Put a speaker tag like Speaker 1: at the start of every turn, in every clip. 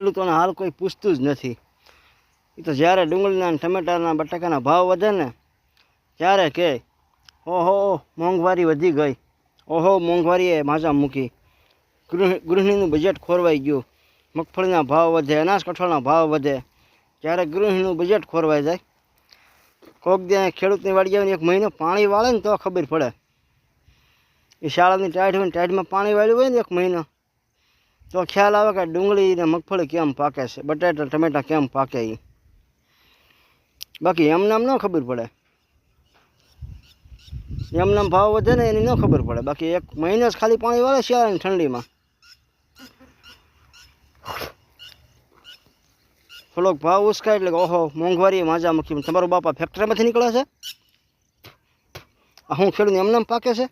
Speaker 1: ખેડૂતોને હાલ કોઈ પૂછતું જ નથી. એ તો જ્યારે ડુંગળીના ટમેટાના બટાકાના ભાવ વધે ને, ત્યારે કે, ઓહો, મોંઘવારી વધી ગઈ. ઓહો, મોંઘવારીએ માજા મૂકી. ગૃહ, ગૃહિણીનું બજેટ ખોરવાઈ ગયું. મગફળીના ભાવ વધે, અનાજ કઠોળના ભાવ વધે. ત્યારે ગૃહિણીનું બજેટ ખોરવાઈ જાય. કોક દે ખેડૂતની વાડી આવીને એક મહિનો પાણી વાળે ને તો ખબર પડે. એ શાળાની ટાઈટ હોય ને ટાઈટમાં પાણી વાળ્યું હોય ને એક મહિનો તો ખ્યાલ આવે કે ડુંગળી ને મગફળી કેમ પાકે છે? બટાટા, ટમેટા કેમ પાકે એ બાકી એમને આમ ન ખબર પડે. એમને ભાવ વધે ને એની ન ખબર પડે. બાકી એક મહિને ખાલી પાણી વાળે શિયાળાની ઠંડીમાં. થોડોક ભાવ ઉસકાય એટલે ઓહો મોંઘવારી માજા મૂકી તમારો બાપા ફેક્ટરીમાંથી નીકળે છે? હું ખેડૂત એમને પાકે છે?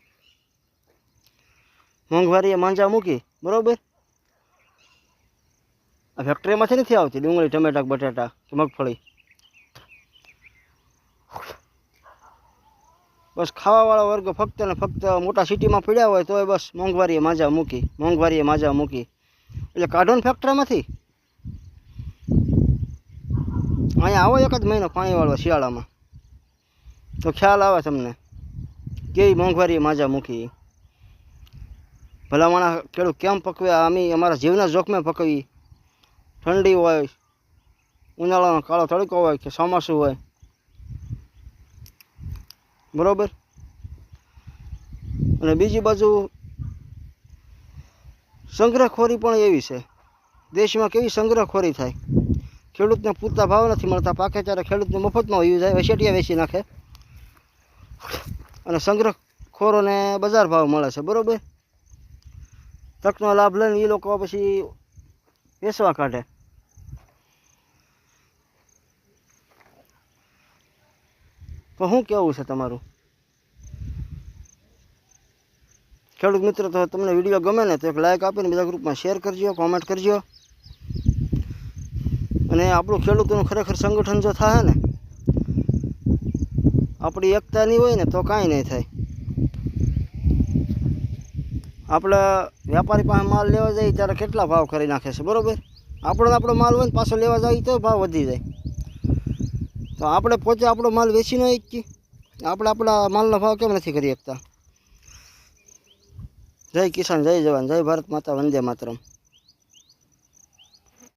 Speaker 1: મોંઘવારીએ માંજા મૂકી. બરોબર? આ ફેક્ટરીમાંથી નથી આવતી, ડુંગળી ટમેટા બટાટા કે મગફળી? બસ ખાવાવાળા વર્ગ ફક્ત ને ફક્ત મોટા સિટીમાં પડ્યા હોય તોય બસ મોંઘવારીએ માજા મૂકી, મોંઘવારીએ માજા મૂકી. એટલે કાઢો ને ફેક્ટરીમાંથી અહીંયા આવો એક જ મહિનો પાણીવાળો શિયાળામાં. તો ખ્યાલ આવે તમને કેવી મોંઘવારીએ માજા મૂકી. ભલામણા ખેડૂત કેમ પકવે? આમી અમારા જીવના જોખમે પકવી. ઠંડી હોય, ઉનાળાનો કાળો તડકો હોય કે ચોમાસું હોય. બરોબર? અને બીજી બાજુ સંગ્રહખોરી પણ એવી છે. દેશમાં કેવી સંગ્રહખોરી થાય? ખેડૂતને પૂરતા ભાવ નથી મળતા. પાકે ત્યારે ખેડૂતને મફતમાં વયું જાય, વસેટિયા વેચી નાખે. અને સંગ્રહખોરોને બજાર ભાવ મળે છે, બરોબર? તકનો લાભ લઈને એ લોકો પછી વેચવા કાઢે. તો શું કેવું છે તમારું? ખેડૂત મિત્ર, તો તમને વીડિયો ગમે ને તો એક લાઇક આપીને બધા ગ્રુપમાં શેર કરજો કોમેન્ટ કરજો. અને આપણું ખેડૂતોનું ખરેખર સંગઠન જો થાય ને, આપણી એકતા નહીં હોય ને તો કાંઈ નહીં થાય. આપણે વેપારી પાસે માલ લેવા જઈએ ત્યારે કેટલા ભાવ કરી નાખે છે, બરોબર? આપણો આપણો માલ હોય ને પાછો લેવા જઈએ તો ભાવ વધી જાય. તો આપણે પોતે આપણો માલ વેચી ન શકીએ. આપણે આપણા માલનો ભાવ કેમ નથી કરી શકતા? જય કિસાન, જય જવાન, જય ભારત માતા, વંદે માતરમ.